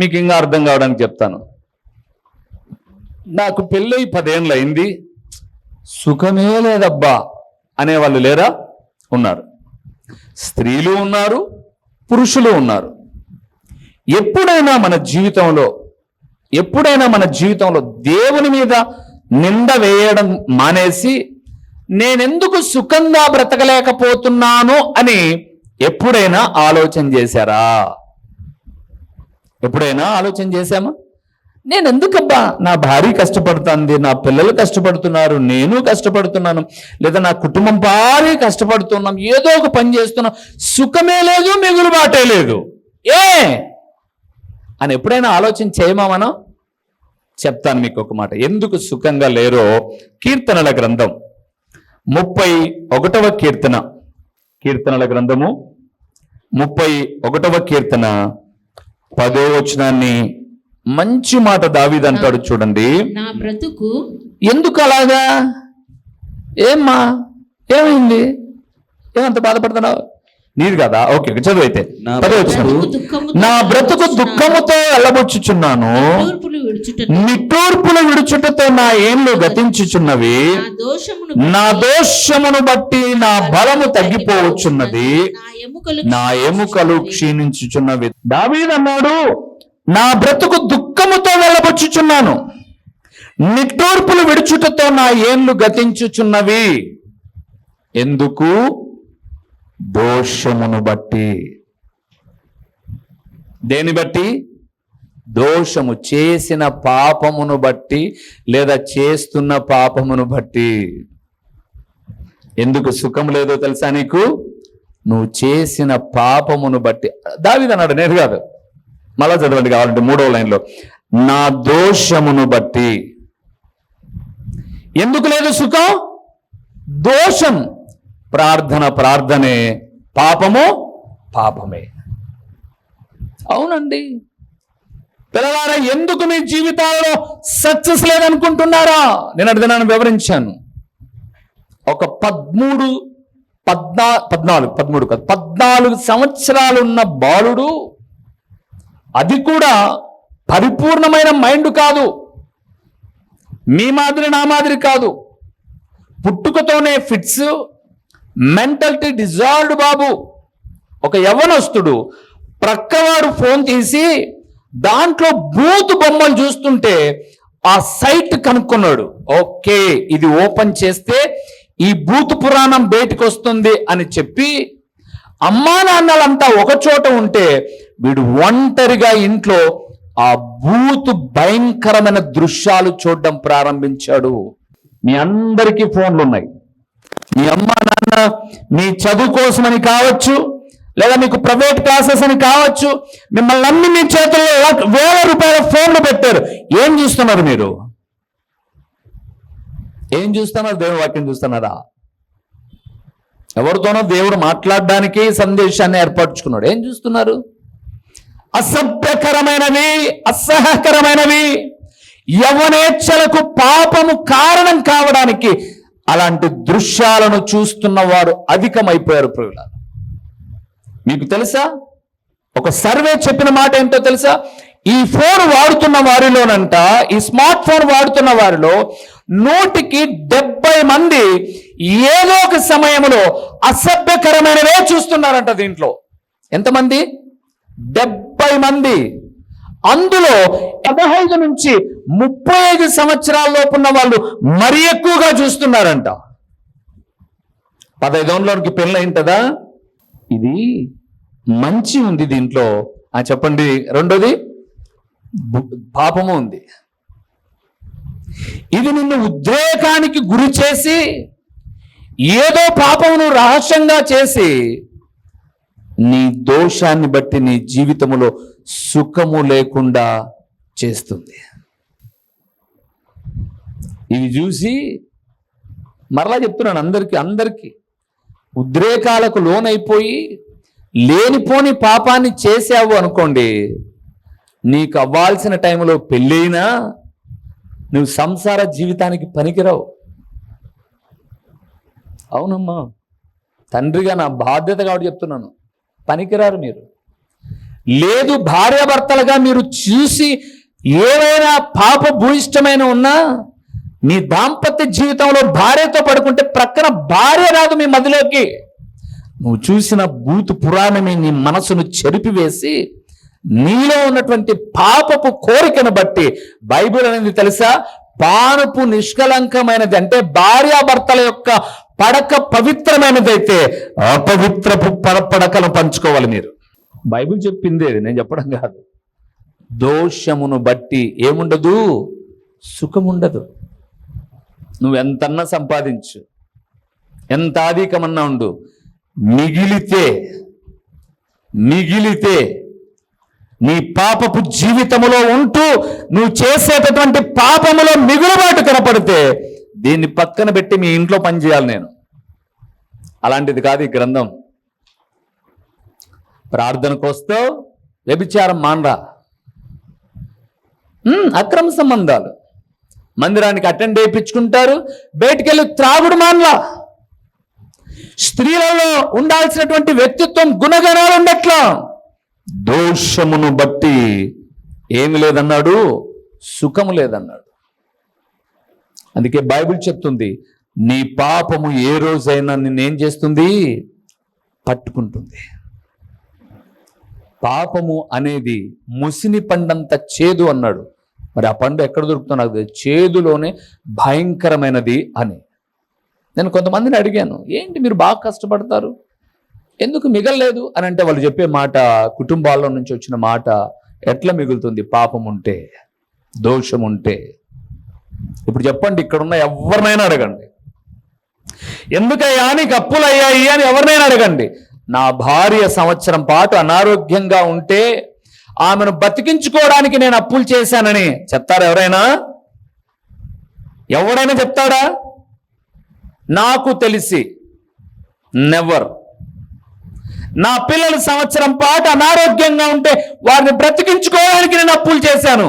మీకు ఇంకా అర్థం కావడానికి చెప్తాను. నాకు పెళ్ళై పదేళ్ళు అయింది సుఖమే లేదబ్బా అనేవాళ్ళు లేరా? ఉన్నారు. స్త్రీలు ఉన్నారు పురుషులు ఉన్నారు. ఎప్పుడైనా మన జీవితంలో ఎప్పుడైనా మన జీవితంలో దేవుని మీద నింద వేయడం మానేసి నేనెందుకు సుఖంగా బ్రతకలేకపోతున్నాను అని ఎప్పుడైనా ఆలోచన చేశారా? ఎప్పుడైనా ఆలోచన చేశామా? నేను ఎందుకబ్బా? నా భార్య కష్టపడుతుంది నా పిల్లలు కష్టపడుతున్నారు నేను కష్టపడుతున్నాను లేదా నా కుటుంబం భారీ కష్టపడుతున్నాం ఏదో ఒక పని చేస్తున్నాం సుఖమే లేదు మిగులు బాటే లేదు. ఏ? అని ఎప్పుడైనా ఆలోచన చేయమా మనం? చెప్తాను మీకు ఒక మాట. ఎందుకు సుఖంగా లేరో కీర్తనల గ్రంథం ముప్పై ఒకటవ కీర్తన. కీర్తనల గ్రంథము ముప్పై ఒకటవ కీర్తన. పదో వచనాన్ని మంచి మాట దావీదు అంటాడు చూడండి. నా బ్రతుకు ఎందుకు అలాగా? ఏమ్మా? ఏమైంది? ఏమంత బాధపడుతున్నావు? నీది కదా? ఓకే చదువు అయితే. నా బ్రతుకు దుఃఖముతో నా బ్రతుకు దుఃఖముతో వెళ్ళబుచ్చుచున్నాను తూర్పులు విడుచుట నిట్టూర్పులు విడుచుటతో నా ఏండ్లు గతించుచున్నవి. నా దోషమును బట్టి నా బలము తగ్గిపోవచ్చున్నది. నా ఎముకలు నా ఎముకలు క్షీణించుచున్నవి. దావీదన్నాడు నా బ్రతుకు దుఃఖముతో వెళ్ళబుచ్చుచున్నాను. నిట్టూర్పులు విడుచుటతో నా ఏండ్లు గతించుచున్నవి. ఎందుకు? దోషమును బట్టి. దేని బట్టి? దోషము చేసిన పాపమును బట్టి లేదా చేస్తున్న పాపమును బట్టి. ఎందుకు సుఖం లేదో తెలుసా నీకు? నువ్వు చేసిన పాపమును బట్టి. దావిది అన్నాడు నేను కాదు. మళ్ళా చదవండి కావాలంటే మూడవ లైన్లో. నా దోషమును బట్టి. ఎందుకు లేదు సుఖం? దోషం. ప్రార్థన ప్రార్థనే పాపము పాపమే. అవునండి. పిల్లలారా ఎందుకు మీ జీవితాల్లో సక్సెస్ లేదనుకుంటున్నారా? నేను అడిగినాను వివరించాను. ఒక పదమూడు పద్నా పద్నాలుగు పదమూడు కాదు పద్నాలుగు సంవత్సరాలున్న బాలుడు అది కూడా పరిపూర్ణమైన మైండ్ కాదు. మీ మాదిరి నా మాదిరి కాదు. పుట్టుకతోనే ఫిట్స్ మెంటల్టీ డిజాల్వ్డ్ బాబు. ఒక యవ్వనస్తుడు. ప్రక్కవాడు ఫోన్ తీసి దాంట్లో బూత్ బొమ్మలు చూస్తుంటే ఆ సైట్ కనుక్కున్నాడు. ఓకే ఇది ఓపెన్ చేస్తే ఈ బూత్ పురాణం బయటకు వస్తుంది అని చెప్పి అమ్మా నాన్నలంతా ఒక చోట ఉంటే వీడు ఒంటరిగా ఇంట్లో ఆ బూత్ భయంకరమైన దృశ్యాలు చూడడం ప్రారంభించాడు. మీ అందరికీ ఫోన్లు ఉన్నాయి మీ అమ్మ నాన్న మీ చదువు కోసమని కావచ్చు లేదా మీకు ప్రైవేట్ క్లాసెస్ అని కావచ్చు మిమ్మల్ని అన్ని మీ చేతుల్లో వేల రూపాయల ఫోన్లు పెట్టారు. ఏం చూస్తున్నారు మీరు? ఏం చూస్తున్నారు? దేవుని వాక్యం చూస్తున్నారా? ఎవరితోనో దేవుడు మాట్లాడడానికి సందేశాన్ని ఏర్పరచుకున్నాడు. ఏం చూస్తున్నారు? అసభ్యకరమైనవి అసహ్యకరమైనవి యవనేచ్ఛలకు పాపము కారణం కావడానికి అలాంటి దృశ్యాలను చూస్తున్న వారు అధికమైపోయారు ప్రియుల మీకు తెలుసా? ఒక సర్వే చెప్పిన మాట ఏంటో తెలుసా? ఈ ఫోన్ వాడుతున్న వారిలోనంట ఈ స్మార్ట్ ఫోన్ వాడుతున్న వారిలో నూటికి డెబ్బై మంది ఏదో ఒక సమయంలో అసభ్యకరమైనవే చూస్తున్నారంట దీంట్లో. ఎంతమంది? డెబ్బై మంది. అందులో పదహైదు నుంచి ముప్పై ఐదు సంవత్సరాల ఉన్న వాళ్ళు మరి ఎక్కువగా చూస్తున్నారంట. పదహైదులోనికి పెళ్ళి అయింటదా ఇది మంచి ఉంది దీంట్లో. ఆ చెప్పండి. రెండోది పాపము ఉంది. ఇది నిన్ను ఉద్రేకానికి గురి చేసి ఏదో పాపమును రహస్యంగా చేసి నీ దోషాన్ని బట్టి నీ జీవితములో సుఖము లేకుండా చేస్తుంది. ఇవి చూసి మరలా చెప్తున్నాను అందరికీ అందరికీ. ఉద్రేకాలకు లోనైపోయి లేనిపోని పాపాన్ని చేసావు అనుకోండి నీకు అవ్వాల్సిన టైంలో పెళ్ళైనా నువ్వు సంసార జీవితానికి పనికిరావు. అవునమ్మా తండ్రిగా నా బాధ్యత కాబట్టి చెప్తున్నాను. పనికిరారు మీరు. లేదు భార్యాభర్తలుగా మీరు చూసి ఏవైనా పాప భూయిష్టమైన ఉన్నా మీ దాంపత్య జీవితంలో భార్యతో పడుకుంటే ప్రక్కన భార్య రాదు మీ మదిలోకి. నువ్వు చూసిన భూతు పురాణమే నీ మనసును చెరిపివేసి నీలో ఉన్నటువంటి పాపపు కోరికను బట్టి బైబిల్ అనేది తెలుసా? పానుపు నిష్కలంకమైనది అంటే భార్యాభర్తల యొక్క పడక పవిత్రమైనదైతే అపవిత్రపు పడ- పడకను పంచుకోవాలి మీరు. బైబిల్ చెప్పింది నేను చెప్పడం కాదు. దోషమును బట్టి ఏముండదు? సుఖముండదు. నువ్వు ఎంతన్నా సంపాదించు ఎంత ఆధికమన్నా ఉండు మిగిలితే మిగిలితే నీ పాపపు జీవితములో ఉంటూ నువ్వు చేసేటటువంటి పాపములో మిగులుబాటు కనపడితే దీన్ని పక్కన పెట్టి మీ ఇంట్లో పని చేయాలి నేను. అలాంటిది కాదు ఈ గ్రంథం. ప్రార్థనకు వస్తావు వ్యభిచారం మానరా. అక్రమ సంబంధాలు. మందిరానికి అటెండ్ చేయించుకుంటారు బయటికెళ్ళి త్రాగుడు మానలా స్త్రీలలో ఉండాల్సినటువంటి వ్యక్తిత్వం గుణగణాలు ఉండట్లా. దోషమును బట్టి ఏమి లేదన్నాడు? సుఖము లేదన్నాడు. అందుకే బైబిల్ చెప్తుంది నీ పాపము ఏ రోజైనా నిన్నేం చేస్తుంది? పట్టుకుంటుంది. పాపము అనేది ముసిని పండంత చేదు అన్నాడు. మరి ఆ పండు ఎక్కడ దొరుకుతుందో నాకు తెలియదు. చేదులోనే భయంకరమైనది అని. నేను కొంతమందిని అడిగాను ఏంటి మీరు బాగా కష్టపడతారు? ఎందుకు మిగలలేదు? అని అంటే వాళ్ళు చెప్పే మాట కుటుంబాల్లో నుంచి వచ్చిన మాట ఎట్లా మిగులుతుంది? పాపం ఉంటే దోషం ఉంటే. ఇప్పుడు చెప్పండి ఇక్కడున్న ఎవరినైనా అడగండి. ఎందుకయ్యా నీకు అప్పులు అయ్యాయి అని ఎవరినైనా అడగండి. నా భార్య సంవత్సరం పాటు అనారోగ్యంగా ఉంటే ఆమెను బతికించుకోవడానికి నేను అప్పులు చేశానని చెప్తారా ఎవరైనా? ఎవడైనా చెప్తాడా? నాకు తెలిసి నెవర్. నా పిల్లలు సంవత్సరం పాటు అనారోగ్యంగా ఉంటే వారిని బ్రతికించుకోవడానికి నేను అప్పులు చేశాను.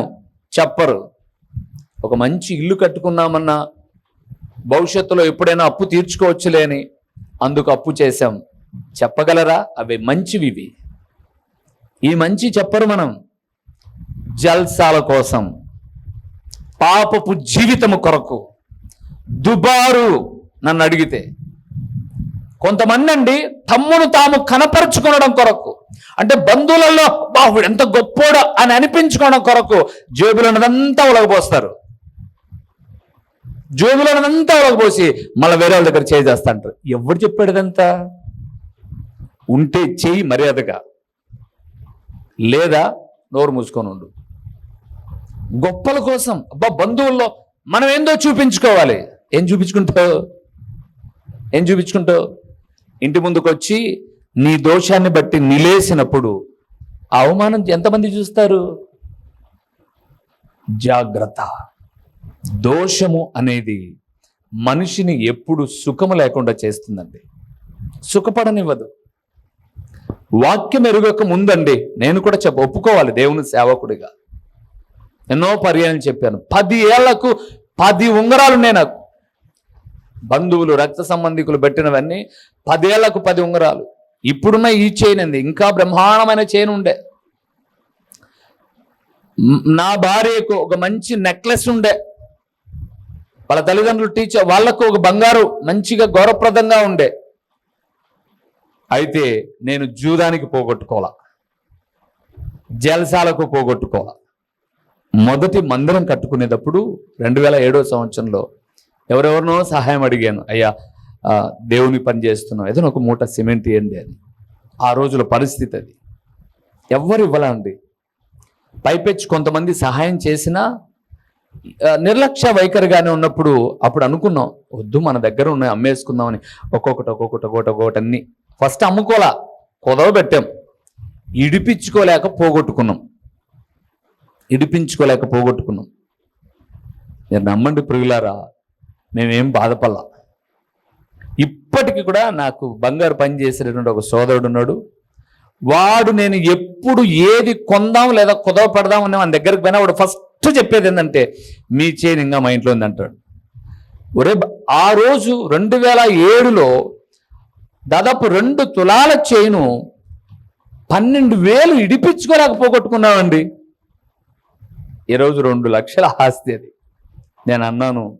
చెప్పరు. ఒక మంచి ఇల్లు కట్టుకున్నామన్నా భవిష్యత్తులో ఎప్పుడైనా అప్పు తీర్చుకోవచ్చులేని అందుకు అప్పు చేశాం. చెప్పగలరా? అవి మంచివి ఇవి. ఈ మంచి చెప్పరు మనం. జల్సాల కోసం పాపపు జీవితము కొరకు దుబారు నన్ను అడిగితే. కొంతమంది అండి తమ్మును తాము కనపరుచుకోవడం కొరకు అంటే బంధువులలో బాహుడు ఎంత గొప్పోడో అని అనిపించుకోవడం కొరకు జేబులో ఉన్నదంతా ఉలగపోస్తారు జోబులో ఉన్నదంతా ఉలగపోసి మళ్ళీ వేరే వాళ్ళ దగ్గర చేసేస్తా అంటారు. ఎవరు చెప్పాడు ఇదంతా? ఉంటే చెయ్యి మర్యాదగా. లేదా నోరు మూసుకొని ఉండు. గొప్పల కోసం అబ్బా బంధువుల్లో మనం ఏందో చూపించుకోవాలి. ఏం చూపించుకుంటావు? ఏం చూపించుకుంటావు? ఇంటి ముందుకు వచ్చి నీ దోషాన్ని బట్టి నిలేసినప్పుడు అవమానం ఎంతమంది చూస్తారు? జాగ్రత్త. దోషము అనేది మనిషిని ఎప్పుడు సుఖము లేకుండా చేస్తుందండి. సుఖపడనివ్వదు. వాక్యం ఎరుగక ముందండి. నేను కూడా చెప్ప ఒప్పుకోవాలి దేవుని సేవకుడిగా. ఎన్నో పర్యాయం చెప్పాను. పది ఏళ్ళకు పది ఉంగరాలు ఉన్నాయి నాకు. బంధువులు రక్త సంబంధికులు పెట్టినవన్నీ పదేళ్ళకు పది ఉంగరాలు. ఇప్పుడున్న ఈ చైన్ అంది ఇంకా బ్రహ్మాండమైన చైన్ ఉండే. నా భార్యకు ఒక మంచి నెక్లెస్ ఉండే. వాళ్ళ తల్లిదండ్రులు టీచర్ వాళ్ళకు ఒక బంగారు మంచిగా గౌరవప్రదంగా ఉండే. అయితే నేను జూదానికి పోగొట్టుకోవాల? జలసాలకు పోగొట్టుకోవాల? మొదటి మందిరం కట్టుకునేటప్పుడు రెండు వేల ఏడో సంవత్సరంలో ఎవరెవరినో సహాయం అడిగాను. అయ్యా దేవుని పని చేస్తున్నాం ఏదైనా ఒక మూట సిమెంట్ ఇవ్వండి అని. ఆ రోజుల పరిస్థితి అది. ఎవరు ఇవ్వాలండి పైపెచ్చి కొంతమంది సహాయం చేసినా నిర్లక్ష్య వైఖరిగానే ఉన్నప్పుడు అప్పుడు అనుకున్నాం వద్దు మన దగ్గర ఉన్నాయి అమ్మేసుకుందామని. ఒక్కొక్కటి ఒక్కొక్కటి ఒక్కొక్కటి ఒక్కొక్కటి అన్నీ. ఫస్ట్ అమ్ముకోలా కుదవ పెట్టాం. ఇడిపించుకోలేక పోగొట్టుకున్నాం. ఇడిపించుకోలేక పోగొట్టుకున్నాం. మీరు నమ్మండి ప్రియులారా మేమేం బాధపడలా. ఇప్పటికి కూడా నాకు బంగారు పని చేసేటటువంటి ఒక సోదరుడు ఉన్నాడు. వాడు నేను ఎప్పుడు ఏది కొందాం లేదా కుదవ పెడదాం అని మన దగ్గరికి పోయినా వాడు ఫస్ట్ చెప్పేది ఏంటంటే మీ చైన్ ఇంకా మా ఇంట్లో ఉంది అంటాడు ఒరే ఆ రోజు రెండు వేల ఏడులో దాదాపు రెండు తులాల చేయిను పన్నెండు వేలు ఇడిపించుకోలేక పోగొట్టుకున్నామండి. ఈరోజు రెండు లక్షల ఆస్తి అది. నేను అన్నాను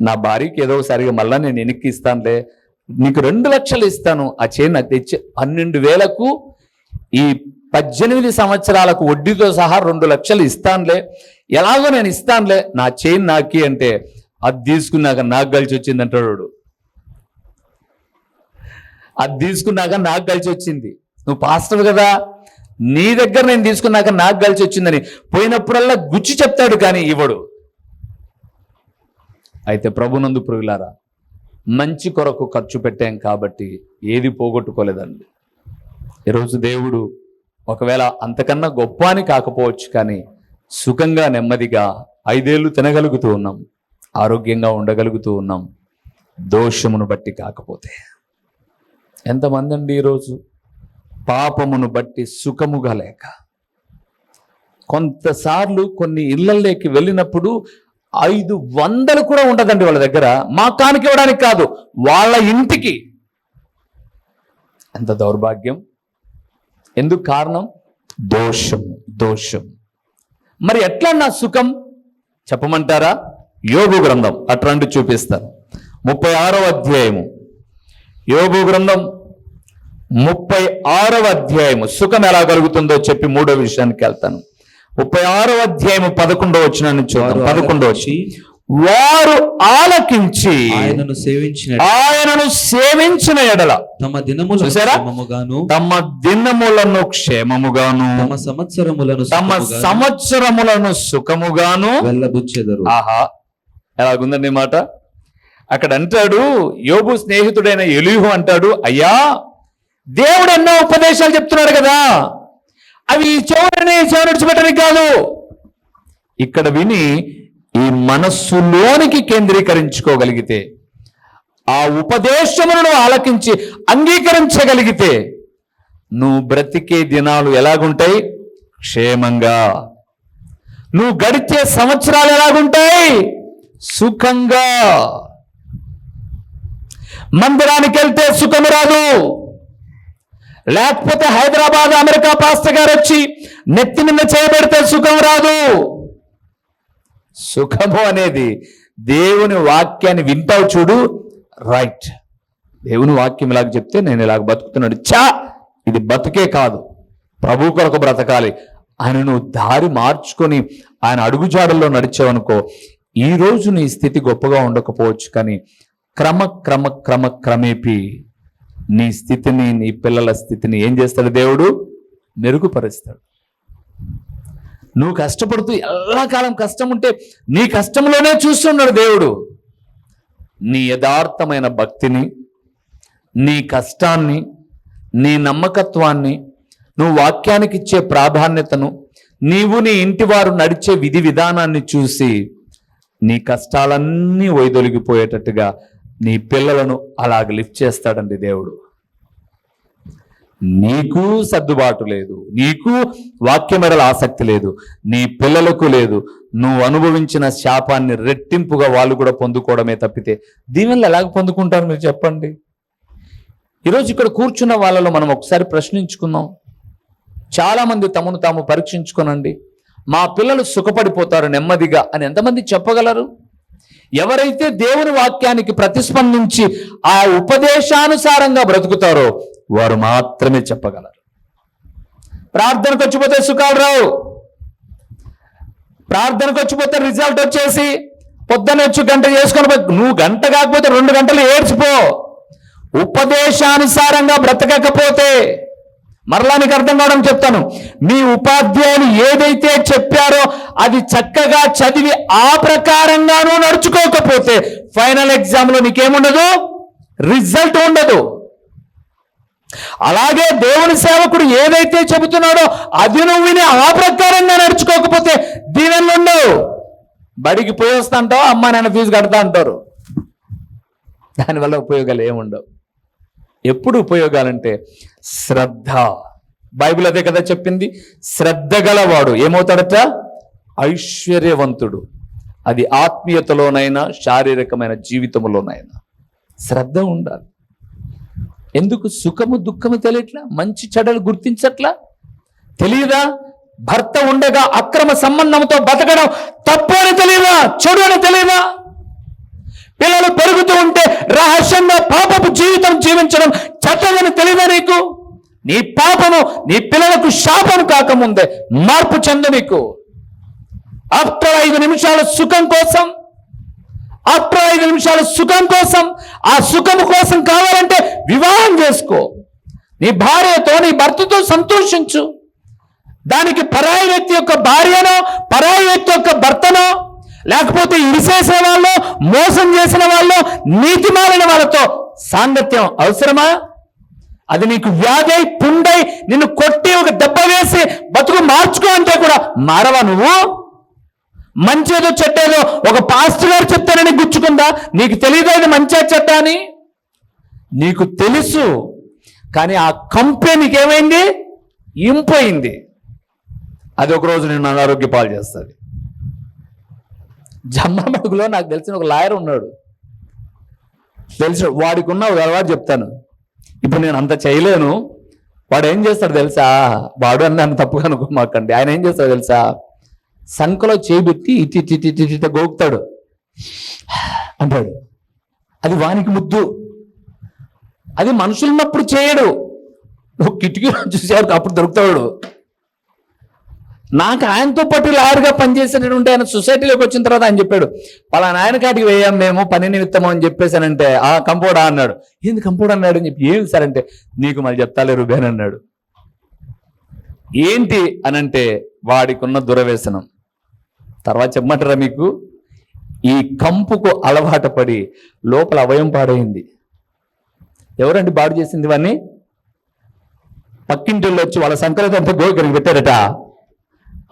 నా భార్యకి ఏదో సరిగా మళ్ళీ నేను వెనక్కి ఇస్తానులే. నీకు రెండు లక్షలు ఇస్తాను. ఆ చైన్ నాకు తెచ్చి పన్నెండు వేలకు ఈ పద్దెనిమిది సంవత్సరాలకు వడ్డీతో సహా రెండు లక్షలు ఇస్తానులే. ఎలాగో నేను ఇస్తానులే. నా చైన్ నాకి అంటే అది తీసుకున్నాక నాకు కలిసి వచ్చింది అంటాడు వాడు. అది తీసుకున్నాక నాకు కలిసి వచ్చింది. నువ్వు పాస్టర్ కదా నీ దగ్గర నేను తీసుకున్నాక నాకు కలిసి వచ్చిందని పోయినప్పుడల్లా గుచ్చి చెప్తాడు కానీ ఇవ్వడు. అయితే ప్రభునందు పురుగులారా మంచి కొరకు ఖర్చు పెట్టాం కాబట్టి ఏది పోగొట్టుకోలేదండి. ఈరోజు దేవుడు ఒకవేళ అంతకన్నా గొప్ప అని కాకపోవచ్చు కానీ సుఖంగా నెమ్మదిగా ఐదేళ్ళు తినగలుగుతూ ఉన్నాం ఆరోగ్యంగా ఉండగలుగుతూ ఉన్నాం దోషమును బట్టి కాకపోతే. ఎంతమంది అండి ఈరోజు? పాపమును బట్టి సుఖముగా లేక. కొంతసార్లు కొన్ని ఇళ్ళలోకి వెళ్ళినప్పుడు ఐదు వందలు కూడా ఉండదండి వాళ్ళ దగ్గర. మా కానికి ఇవ్వడానికి కాదు వాళ్ళ ఇంటికి. ఎంత దౌర్భాగ్యం. ఎందుకు కారణం? దోషం దోషం. మరి ఎట్లా నా సుఖం? చెప్పమంటారా? యోగు గ్రంథం అట్లాంటి చూపిస్తాను. ముప్పై ఆరో అధ్యాయము. యోగు గ్రంథం ముప్పై ఆరవ అధ్యాయము. సుఖం ఎలా కలుగుతుందో చెప్పి మూడో విషయానికి వెళ్తాను. ముప్పై ఆరవ అధ్యాయము పదకొండో వచ్చిన చూద్దాం. పదకొండో వచ్చి వారు ఆలకించి ఆయనను సేవించిన ఆయనను సేవించిన ఎడల. తమ దినములను చూసారా? క్షేమముగాను. తమ దినములను క్షేమముగాను. తమ సంవత్సరములను తమ సంవత్సరములను సుఖముగాను. వెళ్ళబుచ్చెదరు ఆహా. ఎలాగుందండి మాట? అక్కడ అంటాడు యోబు స్నేహితుడైన ఎలుహు అంటాడు అయ్యా దేవుడు ఎన్నో ఉపదేశాలు చెప్తున్నాడు కదా. అవి ఈ చెవులని కాదు. ఇక్కడ విని ఈ మనస్సులోనికి కేంద్రీకరించుకోగలిగితే ఆ ఉపదేశములను ఆలకించి అంగీకరించగలిగితే నువ్వు బ్రతికే దినాలు ఎలాగుంటాయి? క్షేమంగా. నువ్వు గడిచే సంవత్సరాలు ఎలాగుంటాయి? సుఖంగా. మందిరానికి వెళ్తే సుఖం రాదు. లేకపోతే హైదరాబాద్ అమెరికా పాస్త గారు వచ్చి నెత్తి నిన్న చేయబెడితే సుఖం రాదు. సుఖము అనేది దేవుని వాక్యాన్ని వింటావు చూడు. రైట్. దేవుని వాక్యం ఇలాగ చెప్తే నేను ఇలాగ బతుకుతున్నాడు. చా ఇది బతుకే కాదు. ప్రభు కొరకు బ్రతకాలి. ఆయన నువ్వు దారి మార్చుకొని ఆయన అడుగుజాడల్లో నడిచావనుకో ఈ రోజు నీ స్థితి గొప్పగా ఉండకపోవచ్చు. కానీ క్రమ క్రమ క్రమ క్రమేపీ నీ స్థితిని నీ పిల్లల స్థితిని ఏం చేస్తాడు దేవుడు? మెరుగుపరుస్తాడు. నువ్వు కష్టపడుతూ ఎల్లకాలం కష్టం ఉంటే నీ కష్టంలోనే చూస్తున్నాడు దేవుడు. నీ యథార్థమైన భక్తిని నీ కష్టాన్ని నీ నమ్మకత్వాన్ని నువ్వు వాక్యానికి ఇచ్చే ప్రాధాన్యతను నీవు నీ ఇంటి వారు నడిచే విధి విధానాన్ని చూసి నీ కష్టాలన్నీ వైదొలిగిపోయేటట్టుగా నీ పిల్లలను అలాగ లిఫ్ట్ చేస్తాడండి దేవుడు. నీకు సర్దుబాటు లేదు. నీకు వాక్యమెడల ఆసక్తి లేదు. నీ పిల్లలకు లేదు. నువ్వు అనుభవించిన శాపాన్ని రెట్టింపుగా వాళ్ళు కూడా పొందుకోవడమే తప్పితే దీనివల్ల ఎలాగ పొందుకుంటారు మీరు చెప్పండి? ఈరోజు ఇక్కడ కూర్చున్న వాళ్ళలో మనం ఒకసారి ప్రశ్నించుకుందాం. చాలామంది తమను తాము పరీక్షించుకోనండి. మా పిల్లలు సుఖపడిపోతారు నెమ్మదిగా అని ఎంతమంది చెప్పగలరు? ఎవరైతే దేవుని వాక్యానికి ప్రతిస్పందించి ఆ ఉపదేశానుసారంగా బ్రతుకుతారో వారు మాత్రమే చెప్పగలరు. ప్రార్థనకు వచ్చిపోతే సుఖాలు రావు. ప్రార్థనకు వచ్చిపోతే రిజల్ట్ వచ్చేసి పొద్దున వచ్చి గంట చేసుకొని నువ్వు గంట కాకపోతే రెండు గంటలు ఏడ్చిపో. ఉపదేశానుసారంగా బ్రతకకపోతే మరలా నీకు అర్థం కావడం చెప్తాను. మీ ఉపాధ్యాయులు ఏదైతే చెప్పారో అది చక్కగా చదివి ఆ ప్రకారంగానూ నడుచుకోకపోతే ఫైనల్ ఎగ్జామ్లో నీకేముండదు రిజల్ట్ ఉండదు. అలాగే దేవుని సేవకుడు ఏదైతే చెబుతున్నాడో అది నువ్వు విని ఆ ప్రకారంగా నడుచుకోకపోతే దీవెనలు ఉండవు. బడికి పోయి వస్తా అంటావు? అమ్మ నాన్న ఫీజు కడతా అంటారు. దానివల్ల ఉపయోగాలు ఏముండవు. ఎప్పుడు ఉపయోగాలంటే శ్రద్ధ. బైబిల్ అదే కదా చెప్పింది? శ్రద్ధ గలవాడు ఏమవుతాడట? ఐశ్వర్యవంతుడు. అది ఆత్మీయతలోనైనా శారీరకమైన జీవితంలోనైనా శ్రద్ధ ఉండాలి. ఎందుకు? సుఖము దుఃఖము తెలియట్లా? మంచి చెడలు గుర్తించట్లా? తెలియదా భర్త ఉండగా అక్రమ సంబంధంతో బతకడం తప్పు అని తెలియదా చెడు అని తెలియదా పిల్లలు పెరుగుతూ ఉంటే రహస్యంగా పాపపు జీవితం జీవించడం చట్టమని తెలియదా నీకు? నీ పాపము నీ పిల్లలకు శాపం కాకముందే మార్పు చెంద నీకు. ఆఫ్టర్ ఐదు నిమిషాల సుఖం కోసం ఆఫ్టర్ ఐదు నిమిషాల సుఖం కోసం ఆ సుఖం కోసం కావాలంటే వివాహం చేసుకో. నీ భార్యతో నీ భర్తతో సంతోషించు. దానికి పరాయి వ్యక్తి యొక్క భార్యనో పరాయి వ్యక్తి యొక్క భర్తనో లేకపోతే ఇరిసేసిన వాళ్ళు మోసం చేసిన వాళ్ళు నీతి మారిన వాళ్ళతో సాంగత్యం అవసరమా? అది నీకు వ్యాధి పుండై నిన్ను కొట్టి ఒక దెబ్బ వేసి బతుకు మార్చుకో అంటే కూడా మారవా నువ్వు? మంచేదో చెడ్డేదో ఒక పాస్టర్ గారు చెప్తానని గుచ్చుకుందా? నీకు తెలియదు ఇది మంచి చెడ్డ అని? నీకు తెలుసు కానీ ఆ కంపెనీకి ఏమైంది ఇంపోయింది. అది ఒక రోజు నేను అనారోగ్య పాలు చేస్తుంది. జమ్మడుగులో నాకు తెలిసిన ఒక లాయర్ ఉన్నాడు. తెలిసిన వాడికి ఉన్న ఒక అలవాటు చెప్తాను. ఇప్పుడు నేను అంత చేయలేను. వాడు ఏం చేస్తాడు తెలుసా? వాడు అని నన్ను తప్పుగా అనుకోమాకండి. ఆయన ఏం చేస్తాడు తెలుసా? సంఖలో చేయిబెట్టి ఇటు ఇటు ఇటు ఇటు ఇట్టి గోకుతాడు. అంటాడు అది వానికి ముద్దు. అది మనుషులున్నప్పుడు చేయడు. నువ్వు కిటికీలో చూసాడు అప్పుడు దొరుకుతాడు. నాకు ఆయనతో పాటు లాయర్గా పనిచేసేటటువంటి ఆయన సొసైటీలోకి వచ్చిన తర్వాత ఆయన చెప్పాడు పలానా ఆయన కాటికి వేయం మేము పని నిమిత్తము అని చెప్పేసానంటే ఆ కంపౌడా అన్నాడు. ఏంది కంపౌడ్ అన్నాడు అని చెప్పి ఏమి సార్ అంటే నీకు మళ్ళీ చెప్తాలే రుబేన్ అన్నాడు. ఏంటి అనంటే వాడికి ఉన్న దురవేశనం. తర్వాత చెప్పమంటారా మీకు? ఈ కంపుకు అలవాటు పడి లోపల అవయం పాడైంది. ఎవరండి బాడు చేసింది ఇవన్నీ పక్కింటి వచ్చి వాళ్ళ సంక్రాంతి అంతా గోకరికి పెట్టారట.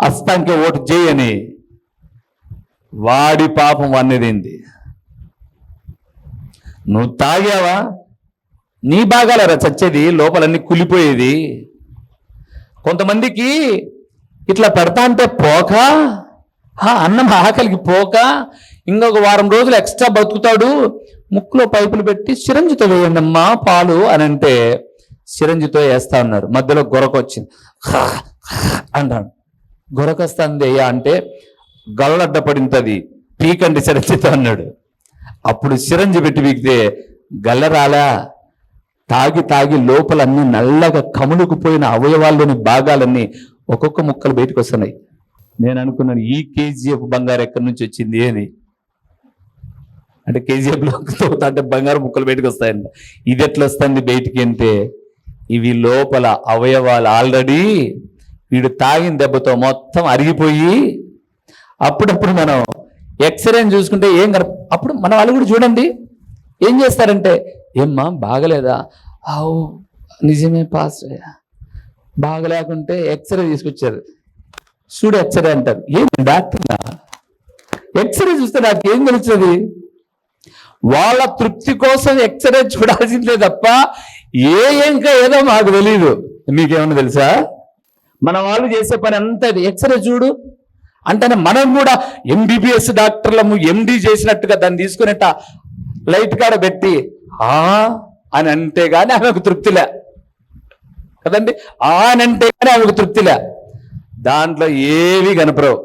అస్తాంకే ఓటు చేయని వాడి పాపం వన్నదింది. నువ్వు తాగావా? నీ భాగాలరా చచ్చేది లోపలన్నీ కులిపోయేది. కొంతమందికి ఇట్లా పెడతా అంటే పోక? అన్నం ఆకలికి పోక? ఇంకొక వారం రోజులు ఎక్స్ట్రా బతుకుతాడు? ముక్కులో పైపులు పెట్టి సిరంజితో వేయండి అమ్మా పాలు అని అంటే సిరంజితో వేస్తా ఉన్నారు మధ్యలో గొరకొచ్చింది. అంటాడు. గొరకొస్తుంది అయ్యా అంటే గల్లడ్డ పడింతది పీకండి సిరంజితో అన్నాడు. అప్పుడు సిరంజి పెట్టి పీకితే గల్లరాలా తాగి తాగి లోపలన్నీ నల్లగా కములుకుపోయిన అవయవాల్లోని భాగాలన్నీ ఒక్కొక్క ముక్కలు బయటకు వస్తున్నాయి నేను అనుకున్నాను ఈ కేజీఎఫ్ బంగారు ఎక్కడి నుంచి వచ్చింది ఏది? అంటే కేజీఎఫ్లో అంటే బంగారు ముక్కలు బయటకు వస్తాయంట ఇది ఎట్లా వస్తుంది బయటికి? అంటే ఇవి లోపల అవయవాలు ఆల్రెడీ వీడు తాగిన దెబ్బతో మొత్తం అరిగిపోయి అప్పుడప్పుడు మనం ఎక్స్రే చూసుకుంటే ఏం కన అప్పుడు మన వాళ్ళు కూడా చూడండి. ఏం చేస్తారంటే ఏమ్మా బాగలేదా? అవు నిజమే పాస్ బాగలేకుంటే ఎక్స్రే తీసుకొచ్చారు. చూడు ఎక్స్రే అంటారు. ఏం డాక్టర్నా ఎక్స్రే చూస్తే నాకు ఏం తెలుస్తుంది? వాళ్ళ తృప్తి కోసం ఎక్స్రే చూడాల్సిందే తప్ప ఏ ఇంకా ఏదో మాకు తెలియదు మీకేమన్నా తెలుసా? మన వాళ్ళు చేసే పని అంతా ఎక్స్రే చూడు. అంటేనే మనం కూడా ఎంబీబీఎస్ డాక్టర్లము ఎండి చేసినట్టుగా దాన్ని తీసుకునేట లైట్ కాడ పెట్టి ఆ అని అంటే గానీ ఆమెకు తృప్తిలే కదండి? ఆ అని అంటే గానీ ఆమెకు తృప్తిలే దాంట్లో ఏవి కనపరవు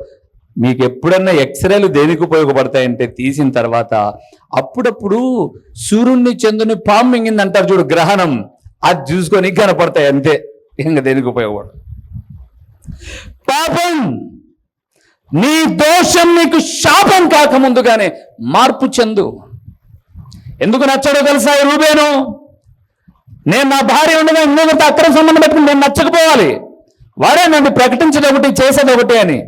మీకు ఎప్పుడన్నా ఎక్స్రేలు దేనికి ఉపయోగపడతాయంటే తీసిన తర్వాత అప్పుడప్పుడు సూర్యుడిని చంద్రుని పాము మింగింది అంటారు చూడు గ్రహణం. అది చూసుకొని కనపడతాయి అంతే. ఇంకా దేనికి ఉపయోగపడదు పాపం. నీ దోషం నీకు శాపం కాకముందుగానే మార్పు చెందు. ఎందుకు నచ్చడో తెలుసా రూబేను? నేను నా భార్య ఉండగా ఇంకొకరితో అక్రమ సంబంధం పెట్టుకుని నేను నచ్చకపోవాలి. వాడే నన్ను ప్రకటించేది ఒకటి చేసేది ఒకటి అని.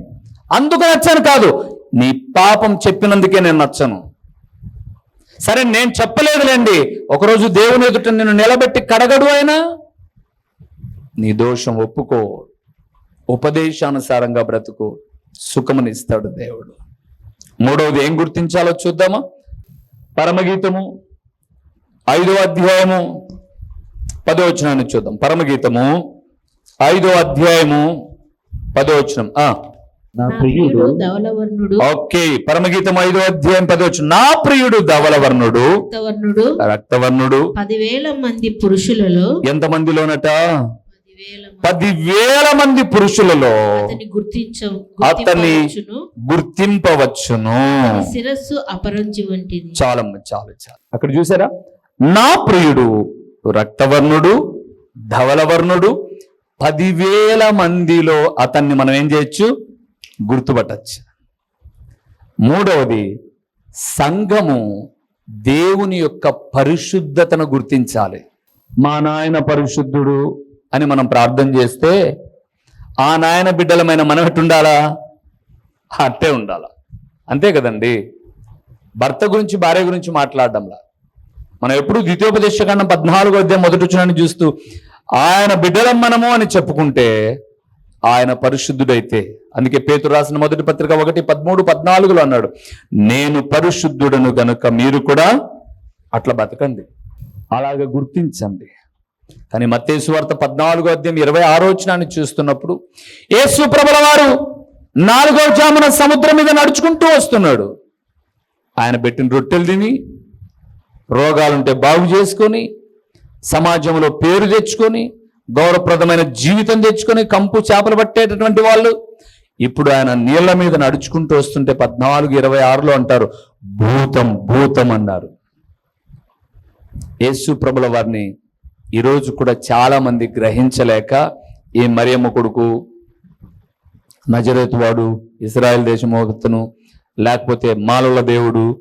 అందుకు నచ్చాను కాదు నీ పాపం చెప్పినందుకే నేను నచ్చను. సరే నేను చెప్పలేదులేండి. ఒకరోజు దేవుని ఎదుట నిన్ను నిలబెట్టి కడగడు అయినా నీ దోషం ఒప్పుకో. ఉపదేశానుసారంగా బ్రతుకు సుఖమునిస్తాడు దేవుడు. మూడవది ఏం గుర్తించాలో చూద్దామా? పరమగీతము ఐదో అధ్యాయము పదో వచనాన్ని చూద్దాం. పరమగీతము ఐదో అధ్యాయము పదో వచనం. ఆ. నా నా ప్రియుడు ప్రియుడు ధవలవర్ణుడు ఓకే పరమగీతం ఐదో అధ్యాయం పదవచ్చు నా ప్రియుడు ధవలవర్ణుడు రక్తవర్ణుడు. రక్తవర్ణుడు. పదివేల మంది పురుషులలో ఎంత మందిలోనట పదివేల మంది. పురుషులలో అతని గుర్తించ అతని గుర్తింపవచ్చును. శిరస్సు అపరంజి వంటిది. చాలమ్మ చాలు చాలు. అక్కడ చూసారా? నా ప్రియుడు రక్తవర్ణుడు ధవలవర్ణుడు పదివేల మందిలో అతన్ని మనం ఏం చేయొచ్చు? గుర్తుపట్టచ్చు. మూడవది సంఘము దేవుని యొక్క పరిశుద్ధతను గుర్తించాలి. మా నాయన పరిశుద్ధుడు అని మనం ప్రార్థన చేస్తే ఆ నాయన బిడ్డలమైన మనం ఎట్టుండాలా అట్టే ఉండాలా. అంతే కదండి. భర్త గురించి భార్య గురించి మాట్లాడడంలా. మనం ఎప్పుడు ద్వితీయోపదేశకాండం పద్నాలుగో అధ్యాయం మొదటి చూస్తూ ఆయన బిడ్డలం మనము అని చెప్పుకుంటే ఆయన పరిశుద్ధుడైతే. అందుకే పేతురు రాసిన మొదటి పత్రిక ఒకటి పదమూడు పద్నాలుగులో అన్నాడు నేను పరిశుద్ధుడను గనుక మీరు కూడా అట్లా బతకండి. అలాగ గుర్తించండి. కానీ మత్తేశ్వార్త పద్నాలుగో అధ్యాయం ఇరవై ఆరో వచ్చినాన్ని చూస్తున్నప్పుడు యేసు ప్రభుల వారు నాలుగో జామున సముద్రం మీద నడుచుకుంటూ వస్తున్నాడు. ఆయన పెట్టిన రొట్టెలు తిని రోగాలుంటే బాగు చేసుకొని సమాజంలో పేరు తెచ్చుకొని గౌరవప్రదమైన జీవితం తెచ్చుకొని కంపు చేపలు పట్టేటటువంటి వాళ్ళు ఇప్పుడు ఆయన నీళ్ళ మీద నడుచుకుంటూ వస్తుంటే పద్నాలుగు ఇరవై ఆరులో అంటారు భూతం భూతం అన్నారు. యేసు ప్రభుల వారిని ఈరోజు కూడా చాలా మంది గ్రహించలేక ఈ మరియమ్మ కొడుకు నజరేతు వాడు ఇజ్రాయెల్ దేశమోగతను లేకపోతే మాలల దేవుడు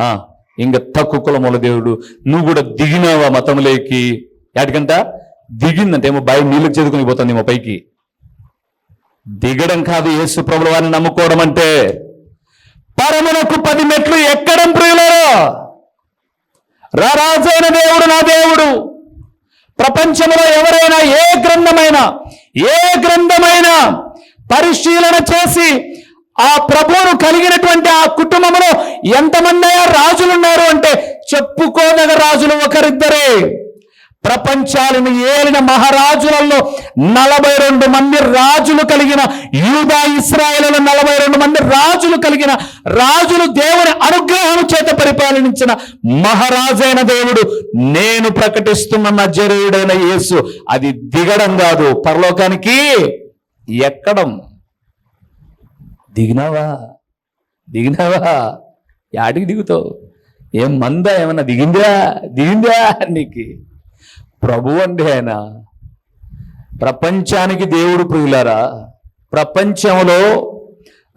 ఆ ఇంకా తక్కువ కులముల దేవుడు నువ్వు కూడా దిగినావా మతంలోకి ఎటికంట దిగిందంటే ఏమో భయం నీళ్ళకి చదువుకుని పోతుంది ఏమో పైకి. దిగడం కాదు యేసు ప్రభుల వారిని నమ్ముకోవడం అంటే. పరమునకు పది మెట్లు ఎక్కడం ప్రియులరా? రాజైన దేవుడు నా దేవుడు. ప్రపంచంలో ఎవరైనా ఏ గ్రంథమైనా ఏ గ్రంథమైనా పరిశీలన చేసి ఆ ప్రభువును కలిగినటువంటి ఆ కుటుంబంలో ఎంతమంది రాజులు ఉన్నారు అంటే చెప్పుకోదగ రాజులు ఒకరిద్దరే. ప్రపంచాలను ఏలిన మహారాజులలో నలభై రెండు మంది రాజులు కలిగిన యూదా ఇస్రాయలలో నలభై రెండు మంది రాజులు కలిగిన రాజులు దేవుని అనుగ్రహం చేత పరిపాలించిన మహారాజైన దేవుడు నేను ప్రకటిస్తున్న నజరేయుడైన యేసు. అది దిగడం కాదు. పరలోకానికి ఎక్కడం? దిగినావా? దిగినావా? యాడికి దిగుతావు? ఏం మందా ఏమన్నా దిగిందా? దిగిందా నీకు? ప్రభు అండి ఆయన. ప్రపంచానికి దేవుడు ప్రియులారా ప్రపంచంలో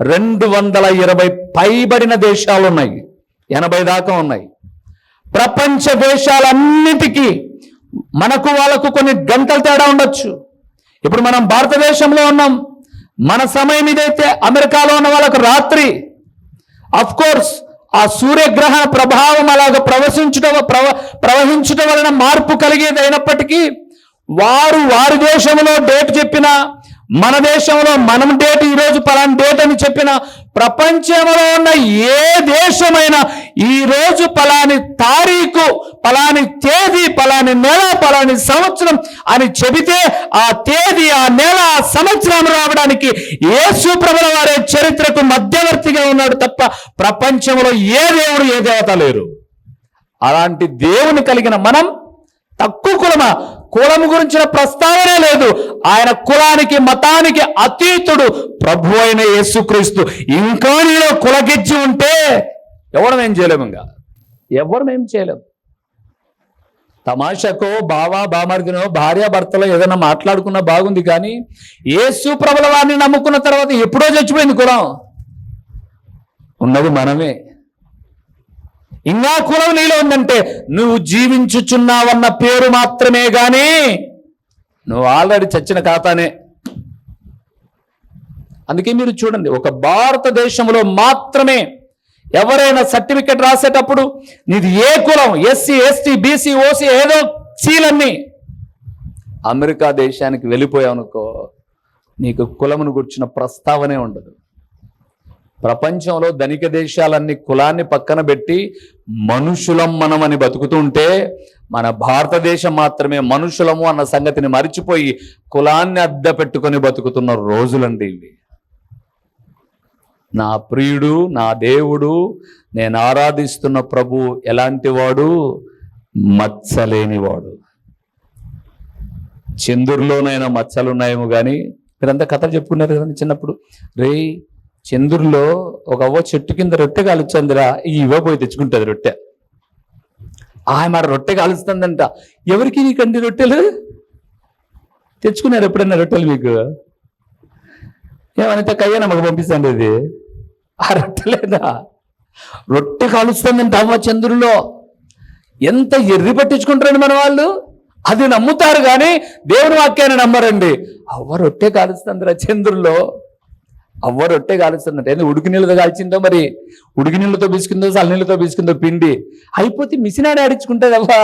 రెండు వందల ఇరవై పైబడిన దేశాలు ఉన్నాయి ఎనభై దాకా ఉన్నాయి. ప్రపంచ దేశాలన్నిటికీ మనకు వాళ్ళకు కొన్ని గంటల తేడా ఉండొచ్చు. ఇప్పుడు మనం భారతదేశంలో ఉన్నాం. మన సమయం ఇదైతే అమెరికాలో ఉన్న వాళ్ళకు రాత్రి అఫ్ కోర్స్ ఆ సూర్యగ్రహణ ప్రభావం అలాగ ప్రవశించడం ప్రవ ప్రవహించడం వలన మార్పు కలిగేది అయినప్పటికీ వారు వారి దేశంలో డేట్ చెప్పిన మన దేశంలో మనం డేట్ ఈరోజు పలాని డేట్ అని చెప్పిన ప్రపంచంలో ఉన్న ఏ దేశమైనా ఈరోజు పలాని తారీఖు పలాని తేదీ పలాని నెల పలాని సంవత్సరం అని చెబితే ఆ తేదీ ఆ నెల ఆ సంవత్సరం రావడానికి యేసు ప్రభుల వారే చరిత్రకు మధ్యవర్తిగా ఉన్నాడు తప్ప ప్రపంచంలో ఏ దేవుడు ఏ దేవత లేరు. అలాంటి దేవుని కలిగిన మనం తక్కువ కులమా? కులము గురించిన ప్రస్తావనే లేదు. ఆయన కులానికి మతానికి అతీతుడు ప్రభు అయిన యేసుక్రీస్తు ఇంకా నీలో కులగిచ్చి ఉంటే ఎవరం ఏం చేయలేము ఇంకా? ఎవరు ఏం చేయలేము? తమాషకో బావా బామర్దినో భార్య భర్తలో ఏదైనా మాట్లాడుకున్నా బాగుంది కానీ యేసు ప్రభుల వారిని నమ్ముకున్న తర్వాత ఎప్పుడో చచ్చిపోయింది కులం. ఉన్నది మనమే. ఇంకా కులం నీలో ఉందంటే నువ్వు జీవించుచున్నావన్న పేరు మాత్రమే కానీ నువ్వు ఆల్రెడీ చచ్చిన ఖాతానే. అందుకే మీరు చూడండి ఒక భారతదేశంలో మాత్రమే ఎవరైనా సర్టిఫికెట్ రాసేటప్పుడు నీది ఏ కులం ఎస్సీ ఎస్టీ బీసీ ఓసీ ఏదో సీలన్నీ. అమెరికా దేశానికి వెళ్ళిపోయావనుకో నీకు కులమును గుర్చిన ప్రస్తావనే ఉండదు. ప్రపంచంలో ధనిక దేశాలన్నీ కులాన్ని పక్కన పెట్టి మనుషులం మనమని బతుకుతుంటే మన భారతదేశం మాత్రమే మనుషులము అన్న సంగతిని మరిచిపోయి కులాన్ని అద్దె పెట్టుకొని బతుకుతున్న రోజులండి ఇవి. నా ప్రియుడు నా దేవుడు నేను ఆరాధిస్తున్న ప్రభు ఎలాంటి వాడు? మచ్చలేనివాడు. చంద్రులోనైనా మచ్చలు ఉన్నాయేమో కానీ మీరంతా కథలు చెప్పుకున్నారు కదండి చిన్నప్పుడు. రే చంద్రుల్లో ఒక అవ్వ చెట్టు కింద రొట్టె కాలుస్తుందిరా ఈ ఇవ్వ పోయి తెచ్చుకుంటుంది రొట్టె. ఆమె రొట్టె కాలుస్తుందంట. ఎవరికి నీకండి రొట్టెలు? తెచ్చుకున్నారు ఎప్పుడైనా రొట్టెలు మీకు? ఏమనంటే కయ్యా నమ్మకు పంపిస్తాండి ఇది? ఆ రొట్టె లేదా రొట్టె కాలుస్తుందంట అవ్వ చంద్రుల్లో ఎంత ఎర్రి పట్టించుకుంటారండి మన వాళ్ళు? అది నమ్ముతారు కానీ దేవుని వాక్యాన్ని నమ్మరండి. అవ్వ రొట్టె కాలుస్తుందిరా చంద్రుల్లో అవ్వ రొట్టె కాలుస్తుందంటే. ఏంది ఉడికి నీళ్ళతో కాల్చిందో మరి? ఉడికి నీళ్ళతో పీసుకుందో చల్ల నీళ్ళతో పిసుకుందో పిండి? అయిపోతే మిసినాడే ఆడించుకుంటుంది అవ్వా.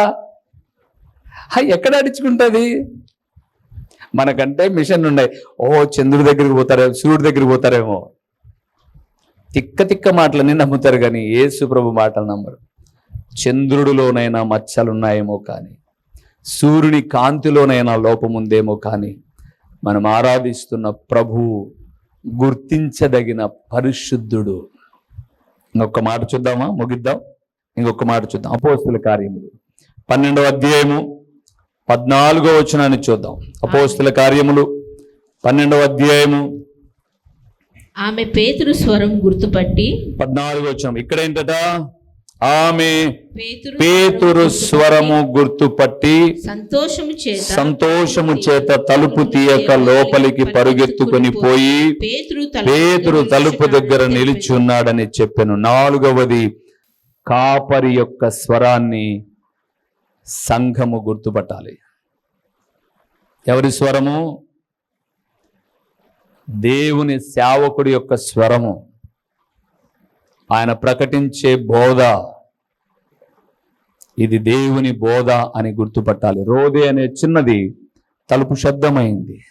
ఎక్కడ ఆడించుకుంటుంది మనకంటే మిషన్ ఉన్నాయి. ఓ చంద్రుడి దగ్గరికి పోతారేమో సూర్యుడి దగ్గరికి పోతారేమో. తిక్క తిక్క మాటలని నమ్ముతారు కానీ యేసు ప్రభు మాటలు నమ్మరు. చంద్రుడిలోనైనా మచ్చలున్నాయేమో కానీ సూర్యుని కాంతిలోనైనా లోపం ఉందేమో కానీ మనం ఆరాధిస్తున్న ప్రభు గుర్తించదగిన పరిశుద్ధుడు. ఇంకొక మాట చూద్దామా? ముగిద్దాం. ఇంకొక మాట చూద్దాం. అపోస్తుల కార్యములు. పన్నెండవ అధ్యాయము. పద్నాలుగో వచనాన్ని చూద్దాం. అపోస్తుల కార్యములు పన్నెండవ అధ్యాయము. ఆమె పేతురు స్వరం గుర్తుపట్టి పద్నాలుగో వచనం. ఇక్కడ ఏంటట? ఆమె పేతురు స్వరము గుర్తుపట్టి సంతోషము చేత సంతోషము చేత తలుపు తీయక లోపలికి పరుగెత్తుకొని పోయి పేతురు తలుపు దగ్గర నిలిచి ఉన్నాడని చెప్పాను. నాలుగవది కాపరి యొక్క స్వరాన్ని సంఘము గుర్తుపట్టాలి. ఎవరి స్వరము? దేవుని సేవకుడి యొక్క స్వరము. ఆయన ప్రకటించే బోధ. ఇది దేవుని బోధ అని గుర్తుపట్టాలి. రోదే అనే చిన్నది తలుపు శబ్దమైంది.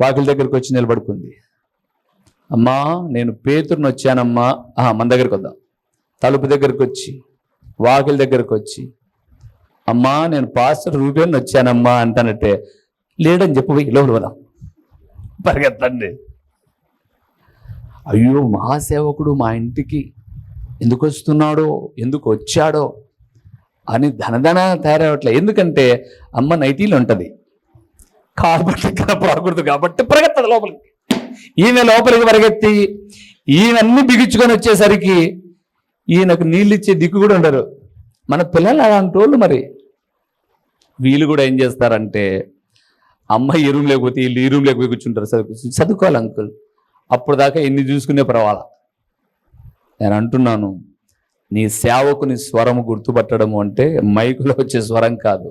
వాకిలి దగ్గరికి వచ్చి నిలబడుకుంది. అమ్మా నేను పేతురుని వచ్చానమ్మా. మన దగ్గరికి వద్దాం. తలుపు దగ్గరికి వచ్చి వాకిలి దగ్గరికి వచ్చి అమ్మా నేను పాస్టర్ రూపేణ్ వచ్చానమ్మా అంటానంటే లేడని చెప్పబోయి లోపల పోదాం. పరిగెత్తండి. అయ్యో మా సేవకుడు మా ఇంటికి ఎందుకు వస్తున్నాడో ఎందుకు వచ్చాడో అని ధనధన తయారవట్లే. ఎందుకంటే అమ్మ నైటీలు ఉంటుంది. కాబట్టి కనపడకూడదు కాబట్టి పరిగెత్తదు లోపలికి. ఈమె లోపలికి పరిగెత్తి ఈయనన్నీ బిగించుకొని వచ్చేసరికి ఈయనకు నీళ్ళు ఇచ్చే దిక్కు కూడా ఉండరు మన పిల్లలు అలాంటి వాళ్ళు మరి. వీళ్ళు కూడా ఏం చేస్తారంటే అమ్మ ఈ రూమ్ లేకపోతే వీళ్ళు ఈ రూమ్ లేకపోతే కూర్చుంటారు చదువు చదువుకోవాలి అంకుల్ అప్పుడు దాకా ఎన్ని చూసుకునే పర్వాలా నేను అంటున్నాను నీ సేవకుని స్వరము గుర్తుపట్టడము అంటే మైకులో వచ్చే స్వరం కాదు.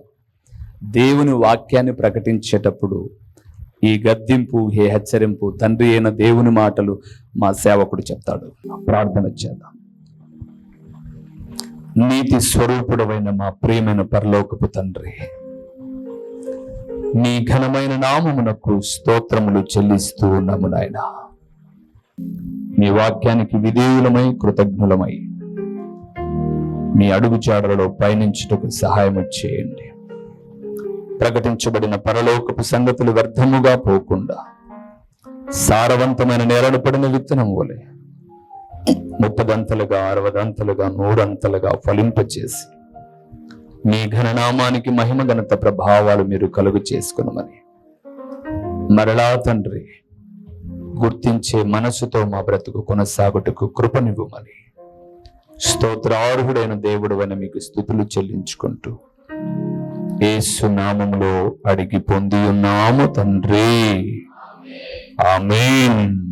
దేవుని వాక్యాన్ని ప్రకటించేటప్పుడు ఈ గద్దింపు హే హెచ్చరింపు తండ్రి అయిన దేవుని మాటలు మా సేవకుడు చెప్తాడు. ప్రార్థన చేద్దాం. నీతి స్వరూపుడమైన మా ప్రియమైన పరలోకపు తండ్రి నీ ఘనమైన నామమునకు స్తోత్రములు చెల్లిస్తూ ఉన్నాము నాయన. మీ వాక్యానికి విధేయులమై కృతజ్ఞులమై మీ అడుగుచాడలలో పయనించుటకు సహాయం చేయండి. ప్రకటించబడిన పరలోకపు సంగతులు వ్యర్థముగా పోకుండా సారవంతమైన నేలను పడిన విత్తనం వలె ముప్పదంతలుగా అరవదంతలుగా నూరంతలుగా ఫలింపచేసి మీ ఘననామానికి మహిమ ఘనత ప్రభావాలు మీరు కలుగు చేసుకునమని. మరలా తండ్రి గుర్తించే మనసుతో మా బ్రతుకు కొనసాగుటకు కృపనివ్వమని. స్తోత్రార్హుడైన దేవుడు అని మీకు స్థుతులు చెల్లించుకుంటూ ఏసు నామంలో అడిగి పొంది ఉన్నాము తండ్రి. ఆమెన్.